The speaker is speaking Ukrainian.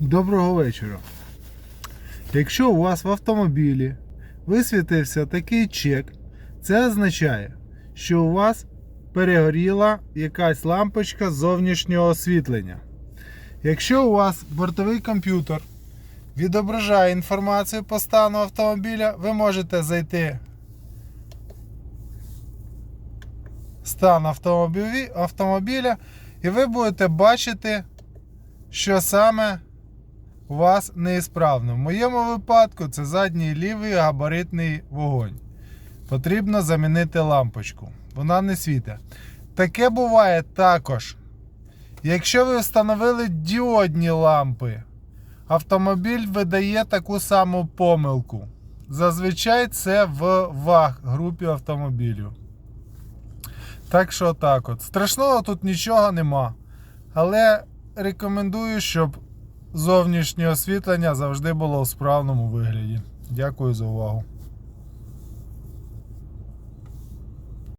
Доброго вечора. Якщо у вас в автомобілі висвітився такий чек, це означає, що у вас перегоріла якась лампочка зовнішнього освітлення. Якщо у вас бортовий комп'ютер відображає інформацію по стану автомобіля, ви можете зайти в стан автомобіля і ви будете бачити, що саме у вас неісправно. В моєму випадку це задній лівий габаритний вогонь. Потрібно замінити лампочку. Вона не світить. Таке буває також. Якщо ви встановили діодні лампи, автомобіль видає таку саму помилку. Зазвичай це в ВАГ групі автомобілів. Так що так от. Страшного тут нічого нема. Але рекомендую, щоб зовнішнє освітлення завжди було у справному вигляді. Дякую за увагу.